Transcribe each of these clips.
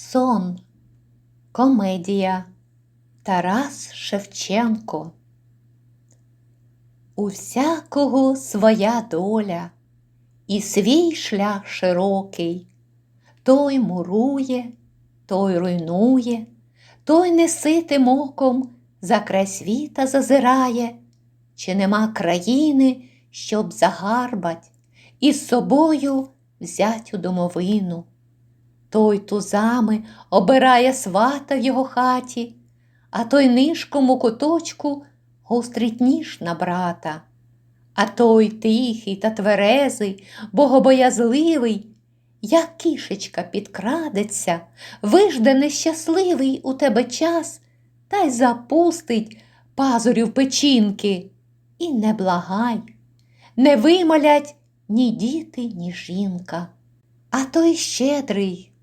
Сон. Комедія Тарас Шевченко. У всякого своя доля і свій шлях широкий. Той мурує, той руйнує, той неситим оком за край світа зазирає, чи нема країни, щоб загарбать і з собою взять у домовину. Той тузами обирає свата в його хаті, а той нишком у куточку гострить ніж на брата. А той тихий та тверезий, богобоязливий, як кішечка підкрадеться, вижде нещасливий у тебе час та й запустить пазурів печінки. І не благай, не вимолять ні діти, ні жінка. А той щедрий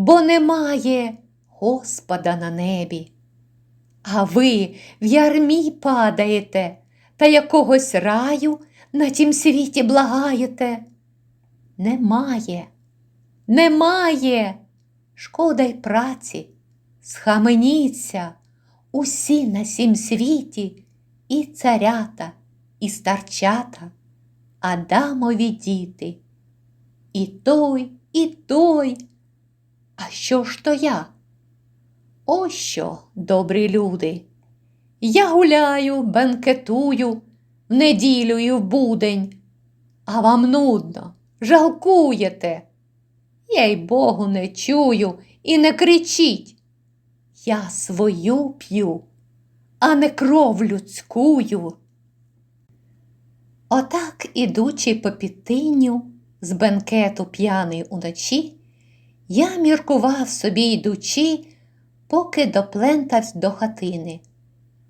бо немає Господа на небі. А ви в ярмі падаєте та якогось раю на тім світі благаєте. Немає, немає, шкода й праці, схаменіться усі на сім світі і царята, і старчата, Адамові діти. І той, і той. А що ж то я? Ось що, добрі люди. Я гуляю, бенкетую в неділю і в будень, а вам нудно, жалкуєте. Я й Богу не чую і не кричіть. Я свою п'ю, а не кров людськую. Отак, ідучи по підтинню, з бенкету п'яний уночі, я міркував собі йдучи, поки доплентавсь до хатини.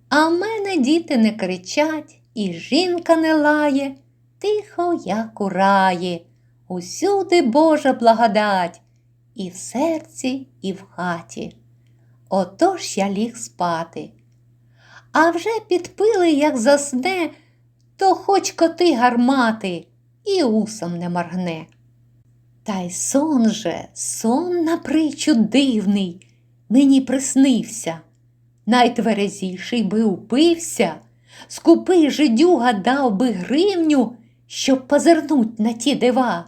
А в мене діти не кричать, і жінка не лає, тихо, як у раї, усюди Божа благодать, і в серці, і в хаті. Отож я ліг спати. А вже підпили, як засне, то хоч коти гармати, і усом не моргне. Та й сон же, сон на притчу дивний, мені приснився. Найтверезіший би упився, скупий жидюга дав би гривню, щоб позирнуть на ті дива.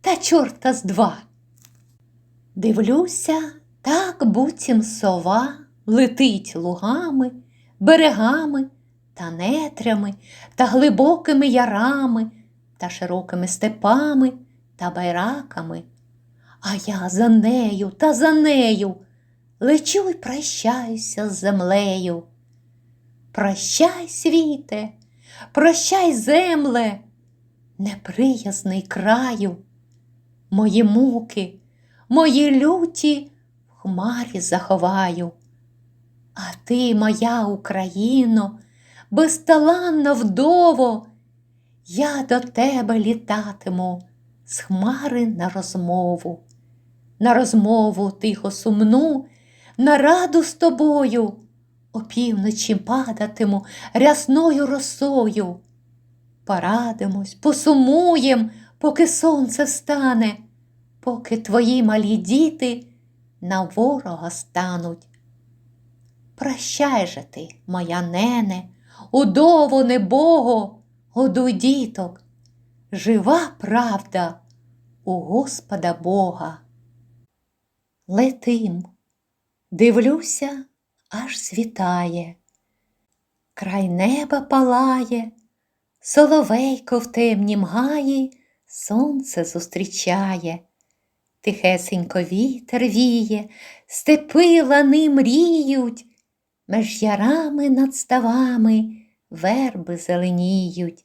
Та чорта з два. Дивлюся, так буцім сова летить лугами, берегами та нетрями, та глибокими ярами та широкими степами та байраками, а я за нею та за нею лечу й прощаюся з землею. Прощай, світе, прощай, земле, неприязний краю, мої муки, мої люті в хмарі заховаю. А ти, моя Україно, безталанна вдово, я до тебе літатиму з хмари на розмову, на розмову тихо сумну, на раду з тобою, опівночі падатиму рясною росою. Порадимось, посумуєм, поки сонце встане, поки твої малі діти на ворога стануть. Прощай же ти, моя нене, удово небого, годуй діток, жива правда у Господа Бога. Летим, дивлюся, аж світає, край неба палає, соловейко в темнім гаї сонце зустрічає, тихесенько вітер віє, степи лани мріють, меж ярами над ставами верби зеленіють.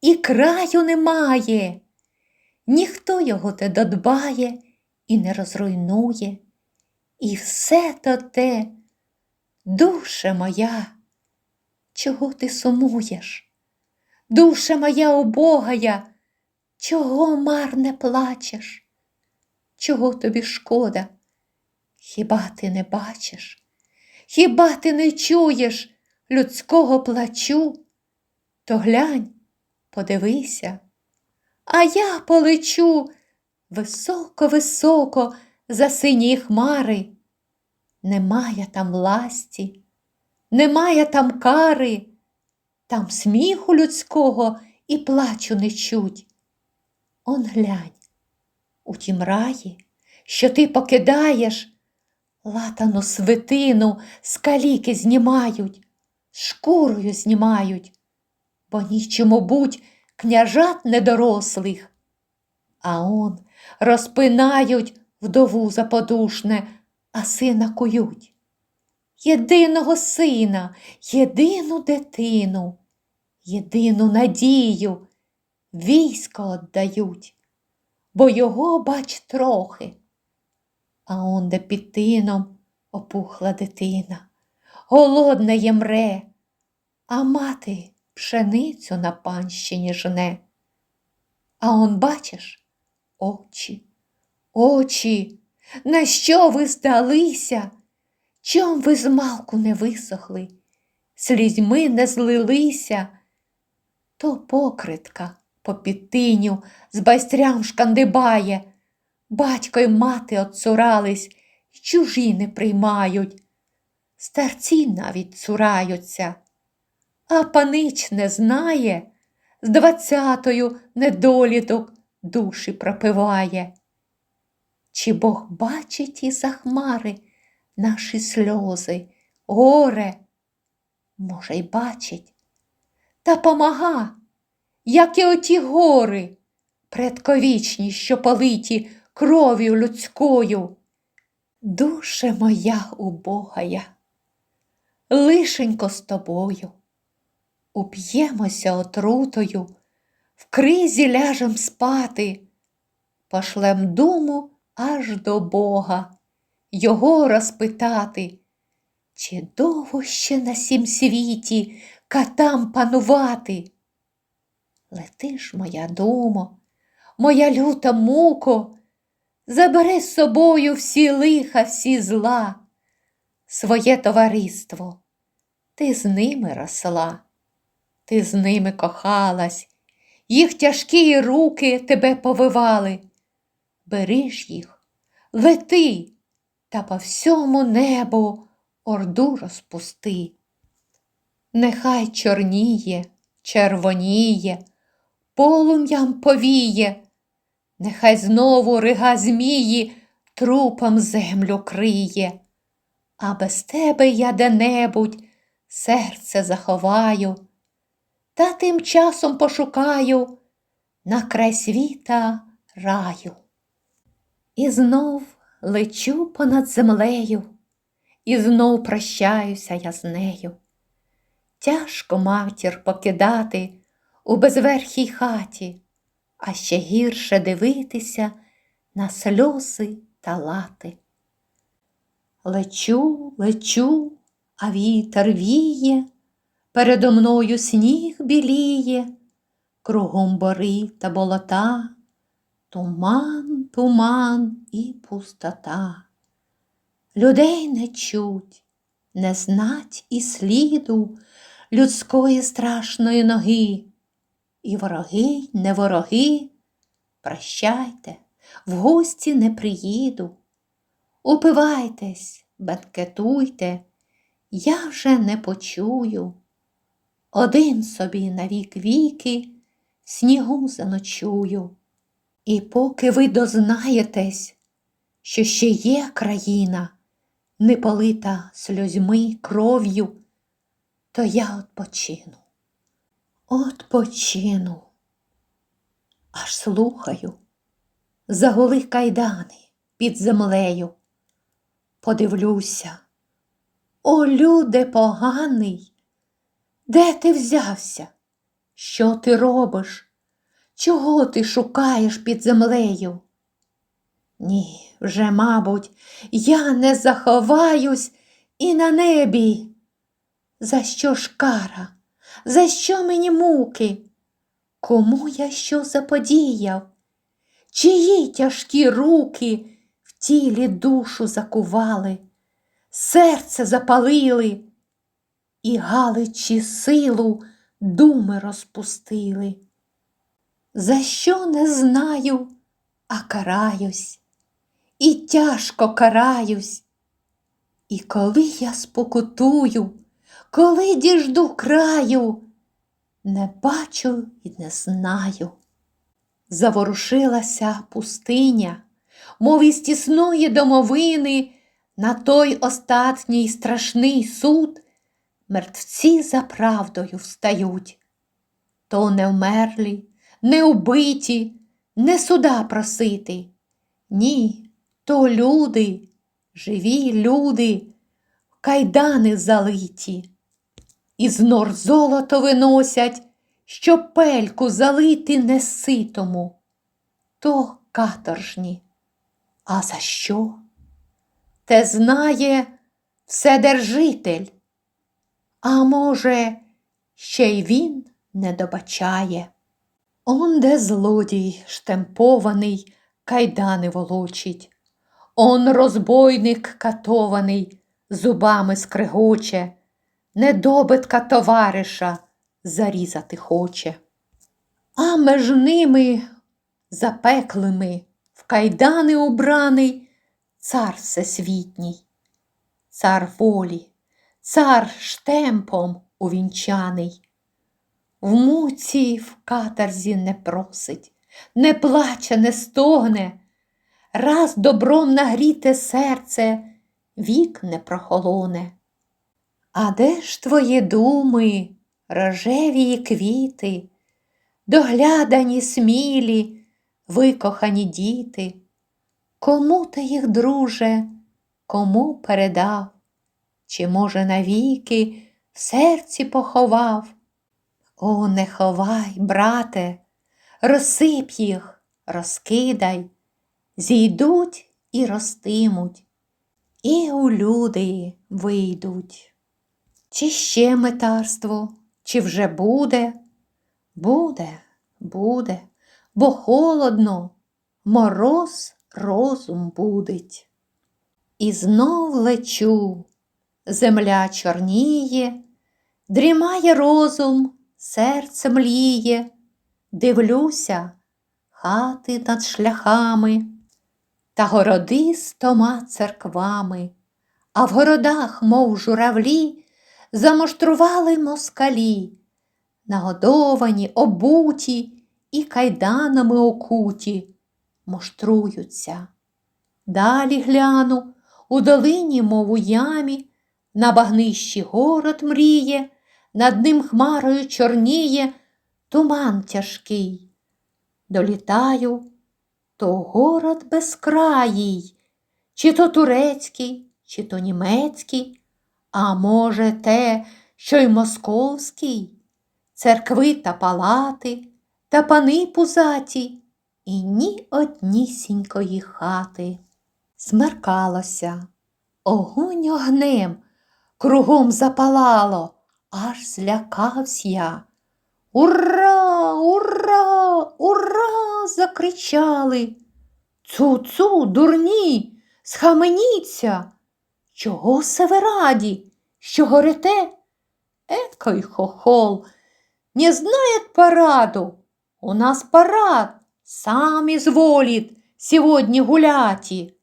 і краю немає. Ніхто його те додбає і не розруйнує. І все то те, душе моя, чого ти сумуєш? Душа моя убогая, чого марне плачеш? Чого тобі шкода? Хіба ти не бачиш? Хіба ти не чуєш людського плачу? То глянь, подивися, а я полечу високо-високо за сині хмари. Немає там власті, немає там кари, там сміху людського і плачу не чуть. Он глянь, у тім раї, що ти покидаєш, латану свитину з каліки знімають, шкурою знімають, бо нічому будь княжат недорослих. А он розпинають вдову заподушне, а сина кують. Єдиного сина, єдину дитину, єдину надію військо отдають, бо його, бач, трохи. А он де під тином опухла дитина, голодне ємре, а мати пшеницю на панщині жне. А он, бачиш, очі, очі, на що ви здалися? Чом ви змалку не висохли, слізьми не злилися? То покритка по підтиню з байстрям шкандибає, батько й мати отцурались, чужі не приймають, старці навіть цураються, а панич не знає, з двадцятою недоліток душі пропиває. Чи Бог бачить із за хмари наші сльози, горе? Може, й бачить, та помага, як і оті гори, предковічні, що политі кров'ю людською. Душе моя убогая, лишенько з тобою, уп'ємося отрутою, в кризі ляжем спати, пошлем думу аж до Бога, Його розпитати, чи довго ще на сім світі катам панувати? Лети ж, моя думо, моя люта муко, забери з собою всі лиха, всі зла, своє товариство, ти з ними росла, ти з ними кохалась, їх тяжкі руки тебе повивали. Бери ж їх, лети та по всьому небу орду розпусти. Нехай чорніє, червоніє, полум'ям повіє, нехай знову рига змії трупом землю криє, а без тебе я де-небудь серце заховаю, та тим часом пошукаю на край світа раю. І знов лечу понад землею, і знов прощаюся я з нею. Тяжко матір покидати у безверхій хаті, а ще гірше дивитися на сльози та лати. Лечу, лечу, а вітер віє, передо мною сніг біліє, кругом бори та болота, туман, туман і пустота. Людей не чуть, не знать і сліду людської страшної ноги. І вороги, не вороги, прощайте, в гості не приїду. Упивайтесь, бенкетуйте, я вже не почую. Один собі на вік віки снігу заночую. І поки ви дознаєтесь, що ще є країна, не полита сльозьми, кров'ю, то я отпочину, отпочину, аж слухаю, загули кайдани під землею. Подивлюся, о, люде поганий, де ти взявся? Що ти робиш? Чого ти шукаєш під землею? Ні, вже, мабуть, я не заховаюсь і на небі. За що ж кара? За що мені муки? Кому я що заподіяв? Чиї тяжкі руки в тілі душу закували, серце запалили і галичі силу думи розпустили? За що не знаю, а караюсь, і тяжко караюсь. І коли я спокутую, коли діжду краю, не бачу і не знаю. Заворушилася пустиня, мов із тісної домовини, на той остатній страшний суд мертвці за правдою встають. То не вмерлі, не убиті, не суда просити. Ні, то люди, живі люди, кайдани залиті, із нор золото виносять, щоб пельку залити неситому. То каторжні. А за що? Те знає Вседержитель. А може, ще й він не добачає. Он де злодій штемпований, кайдани волочить, он розбойник катований, зубами скригоче, недобитка товариша зарізати хоче. А меж ними запеклими в кайдани убраний цар всесвітній, цар волі, цар штемпом увінчаний. В муці в каторзі не просить, не плаче, не стогне, раз добром нагріте серце вік не прохолоне. А де ж твої думи, рожеві квіти, доглядані, смілі, викохані діти? Кому ти їх, друже, кому передав? Чи, може, навіки в серці поховав? О, не ховай, брате, розсип їх, розкидай, зійдуть і ростимуть, і у люди вийдуть. Чи ще метарство, чи вже буде? Буде, буде, бо холодно, мороз розум будить. І знов лечу, земля чорніє, дрімає розум серце мліє, дивлюся, хати над шляхами та городи з тома церквами, а в городах, мов журавлі, замоштрували москалі, нагодовані, обуті і кайданами окуті, моштруються. Далі гляну, у долині, мов у ямі, на багнищі город мріє над ним хмарою чорніє туман тяжкий. Долітаю, то город безкраїй, чи то турецький, чи то німецький, а може, те, що й московський, церкви та палати, та пани пузаті, і ні однісінької хати. Смеркалося, огонь огнем кругом запалало аж злякався я. Ура, ура, ура! закричали. Цу-цу, дурні, схаменіться. Чого се ви раді, що горите? Екой хохол, не знает параду. У нас парад, сам изволит сьогодні гуляти.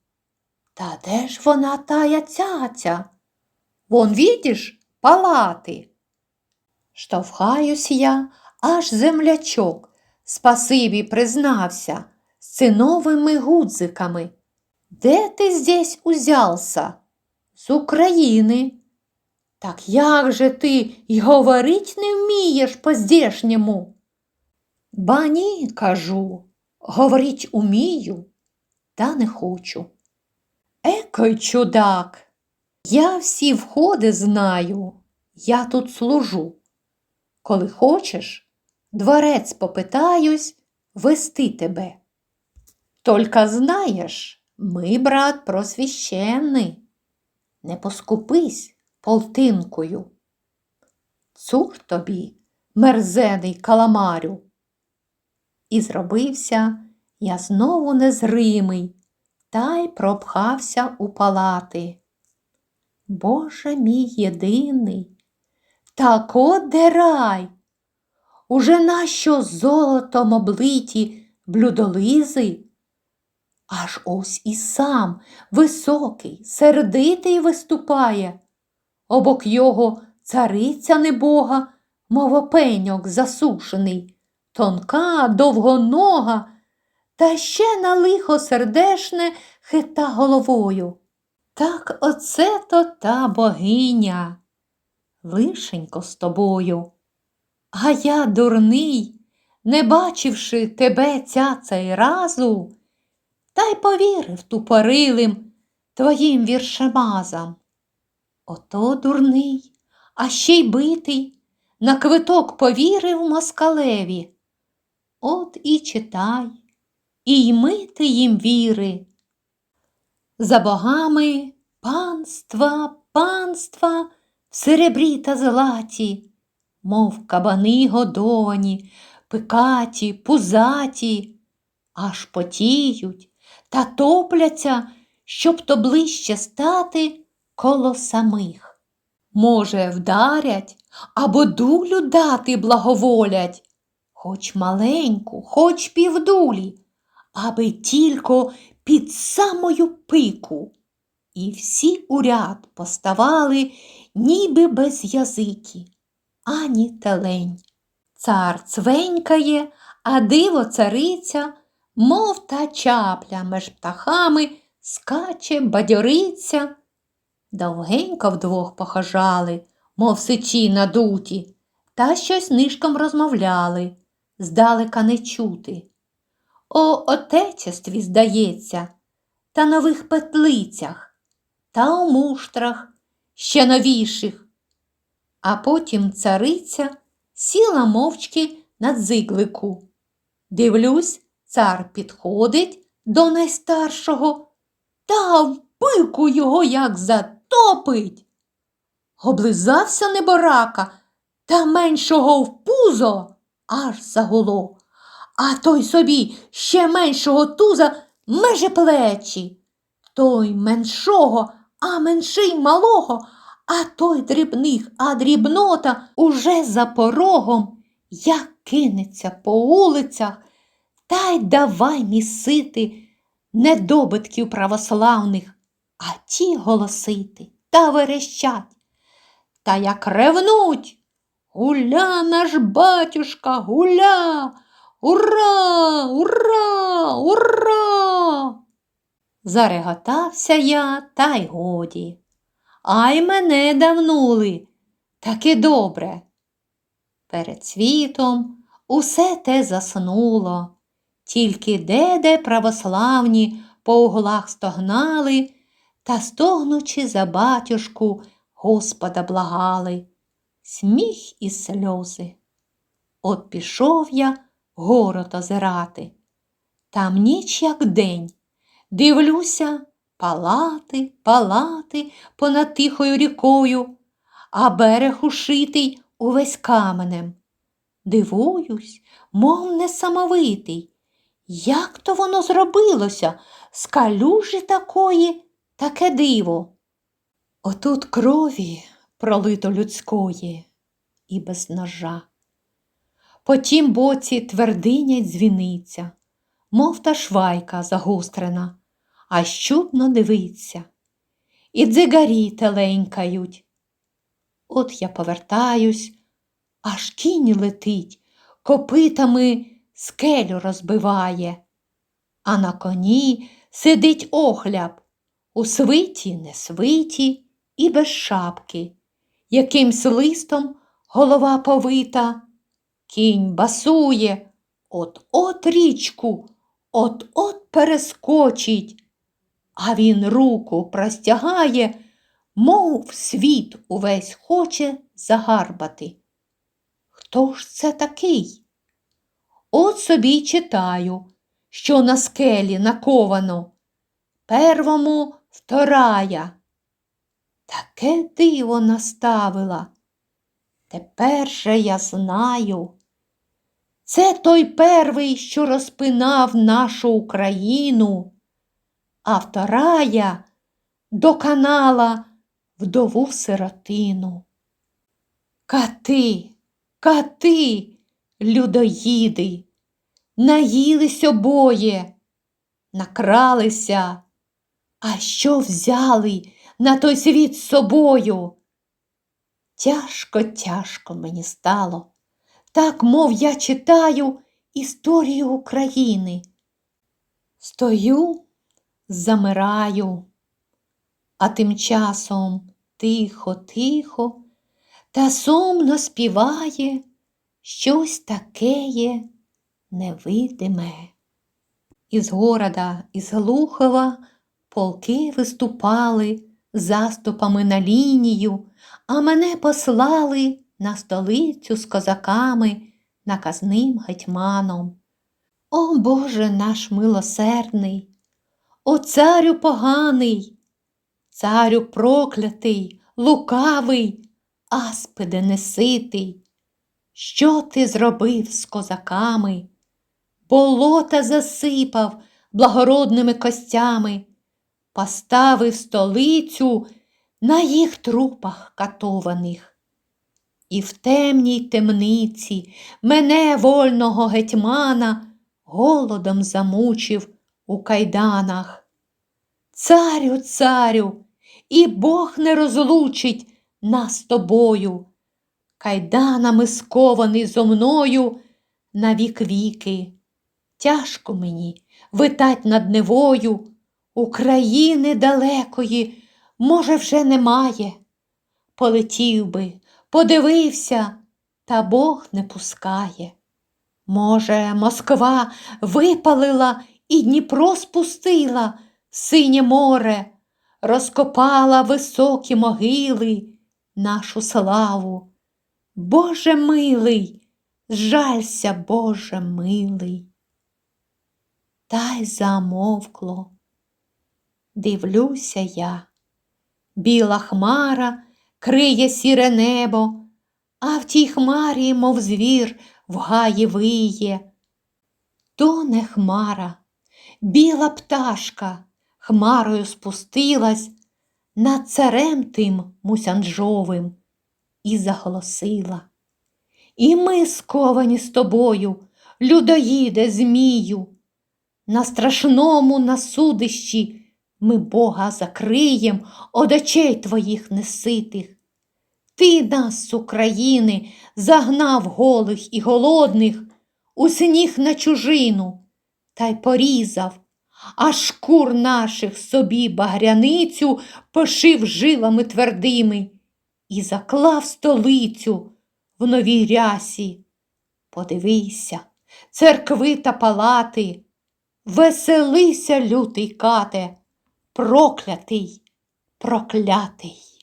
Та де ж вона тая цяця? Вон, видиш, палати. Штовхаюсь я, аж землячок, спасибі признався, з циновими гудзиками. Де ти здесь узявся? З України. Так як же ти й говорить не вмієш по-здешньому? Ба ні, кажу, говорить умію, та не хочу. Екой чудак, я всі входи знаю, я тут служу. Коли хочеш, дворець попитаюсь вести тебе. Тільки знаєш, ми, брат, просвященний, не поскупись полтинкою. Цур тобі, мерзений каламарю. І зробився я знову незримий, та й пропхався у палати. Боже мій єдиний, так де! Уже нащо золотом облиті блюдолизи? Аж ось і сам високий, сердитий виступає. Обок його цариця небога, мов опеньок засушений, тонка, довгонога, та ще на лихо сердешне хита головою. Так оце то та богиня, лишенько з тобою. А я, дурний, не бачивши тебе ця цей разу, та й повірив тупорилим твоїм віршемазам. Ото дурний, а ще й битий, на квиток повірив москалеві. От і читай, і йми ти їм віри. За богами панства, панства в серебрі та златі, мов кабани годовані, пикаті, пузаті, аж потіють та топляться, щоб то ближче стати коло самих. Може, вдарять або дулю дати благоволять, хоч маленьку, хоч півдулі, аби тільки під самою пику. І всі у ряд поставали, ніби без язики, ані телень. Цар цвенькає, а диво цариця, мов та чапля меж птахами, скаче, бадьориться. Довгенько вдвох похажали, мов сичі надуті, та щось нишком розмовляли, здалека не чути. О отечестві, здається, та нових петлицях, та у муштрах, ще новіших. А потім цариця сіла мовчки на дзиглику. Дивлюсь, цар підходить до найстаршого та в пику його як затопить. Облизався неборака та меншого в пузо аж загуло, а той собі ще меншого туза меже плечі. Той меншого, а менший малого, а той дрібних, а дрібнота уже за порогом, як кинеться по улицях, та й давай місити недобитків православних, а ті голосити та верещать. Та як ревнуть. Гуля наш батюшка, гуля! Ура! Ура! Ура! Зареготався я, та й годі. Ай мене давнули, таки добре. Перед світом усе те заснуло, тільки де-де православні по углах стогнали та, стогнучи за батюшку, Господа благали, сміх і сльози. От пішов я город озирати. Там ніч, як день, дивлюся, палати, палати понад тихою рікою, а берег ушитий увесь каменем. Дивуюсь, мов несамовитий, як то воно зробилося з калюжі такої таке диво. Отут крові пролито людської і без ножа. По тім боці твердинять дзвіниця, мов та швайка загострена, а щудно дивиться. І дзигарі теленькають. От я повертаюсь, аж кінь летить, копитами скелю розбиває, а на коні сидить охляб, у свиті не свиті і без шапки, якимсь листом голова повита. Кінь басує, от-от річку, от-от перескочить, а він руку простягає, мов світ увесь хоче загарбати. Хто ж це такий? От собі читаю, що на скелі наковано. Первому вторая. Таке диво наставила. Тепер же я знаю. Це той первий, що розпинав нашу Україну, а вторая доконала вдову сиротину. Кати, кати, людоїди, наїлись обоє, накралися, а що взяли на той світ з собою? Тяжко, тяжко мені стало, так, мов я читаю історію України. Стою, замираю, а тим часом тихо, тихо та сумно співає щось такеє невидиме. Із города, із Глухова полки виступали заступами на лінію, а мене послали на столицю з козаками, наказним гетьманом. О Боже наш милосердний, о царю поганий, царю проклятий, лукавий, аспиде неситий. Що ти зробив з козаками? Болота засипав благородними костями, поставив столицю на їх трупах катованих. І в темній темниці мене вольного гетьмана голодом замучив у кайданах. Царю, царю, і Бог не розлучить нас тобою, кайданами скований зо мною на вік віки. Тяжко мені витать над Невою, України далекої, може, вже немає. Полетів би, подивився, та Бог не пускає. Може, Москва випалила і Дніпро спустила синє море, розкопала високі могили, нашу славу. Боже милий, жалься, Боже милий. Та й замовкло. Дивлюся я, біла хмара криє сіре небо, а в тій хмарі, мов звір, в гаї виє. То не хмара, біла пташка хмарою спустилась над царем тим мусянжовим і заголосила. І ми сковані з тобою, людоїде, Змію. На страшному насудищі ми Бога закриєм од очей твоїх неситих. Ти нас з України загнав голих і голодних у сніг на чужину та й порізав, а шкур наших собі багряницю пошив жилами твердими і заклав столицю в новій рясі. Подивися, церкви та палати, веселися, лютий кате, проклятий, проклятий.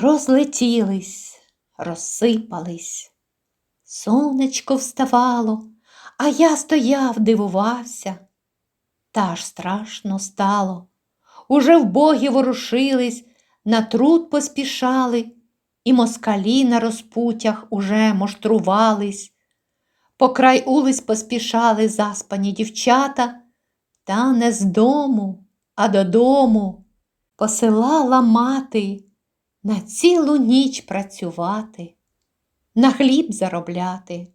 Розлетілись, розсипались, сонечко вставало, а я стояв, дивувався. Та ж страшно стало. Уже вбогі ворушились, на труд поспішали, і москалі на розпутях уже моштрувались. По край улиць поспішали заспані дівчата, та не з дому, а додому посилала мати на цілу ніч працювати, на хліб заробляти.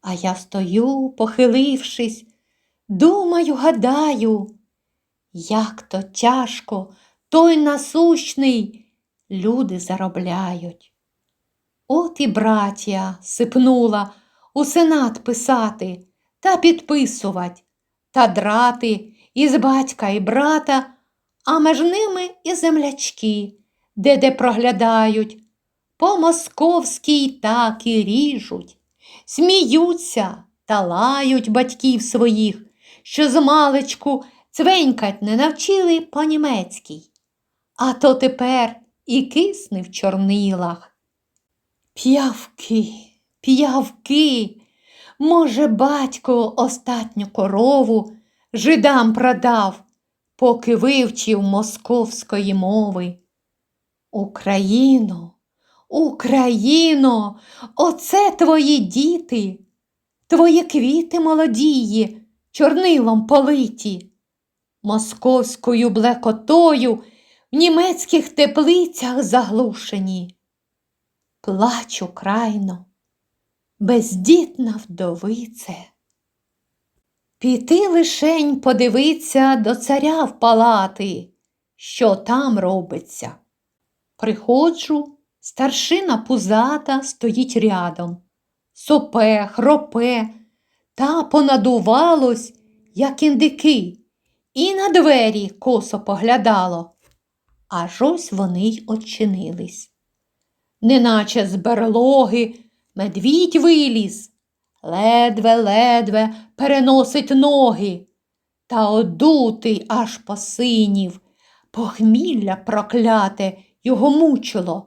А я стою, похилившись, думаю, гадаю, як то тяжко той насущний люди заробляють. От і братія сипнула у сенат писати та підписувати, та драти із батька і брата а між ними і землячки, де де проглядають, по московській так і ріжуть, сміються та лають батьків своїх, що з маличку цвенькать не навчили по-німецькій, а то тепер і кисне в чорнилах. П'явки, п'явки, може, батько остатню корову жидам продав, поки вивчив московської мови. Україно, Україно, оце твої діти, твої квіти молодії, чорнилом политі, московською блекотою в німецьких теплицях заглушені. Плачу крайно, бездітна вдовице. Піти лишень подивиться до царя в палати, що там робиться. Приходжу, старшина пузата стоїть рядом, сопе, хропе, та понадувалось, як індики, і на двері косо поглядало. Аж ось вони й очинились. Неначе з берлоги медвідь виліз, ледве-ледве переносить ноги, та одутий аж посинів, похмілля прокляте його мучило.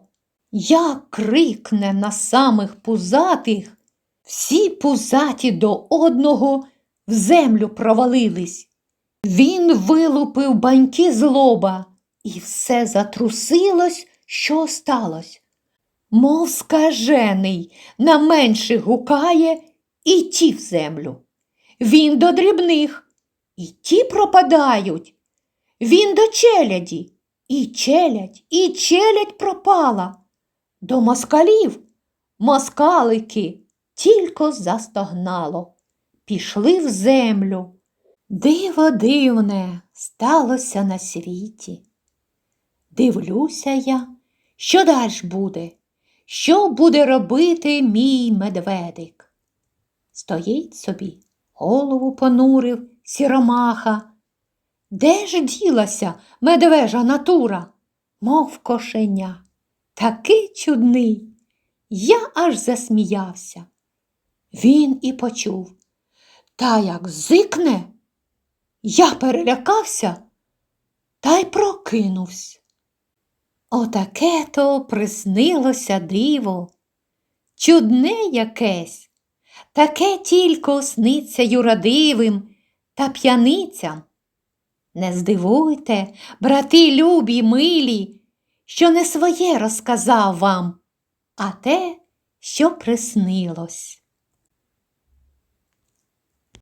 Як крикне на самих пузатих, всі пузаті до одного в землю провалились. Він вилупив баньки з лоба, і все затрусилось, що осталось. Мов скажений, на менших гукає і ті в землю. Він до дрібних, і ті пропадають. Він до челяді, і челядь, і челядь пропала. До москалів москалики тільки застогнало, пішли в землю. Диво дивне сталося на світі. Дивлюся я, що далі буде, що буде робити мій медведик. Стоїть собі, голову понурив сіромаха. Де ж ділася медвежа натура, мов кошеня? Такий чудний. Я аж засміявся. Він і почув. Та як зикне, я перелякався та й прокинувся. Отаке то приснилося диво, чудне якесь, таке тільки сниться юрадивим та п'яницям. Не здивуйте, брати любі, милі, що не своє розказав вам, а те, що приснилось.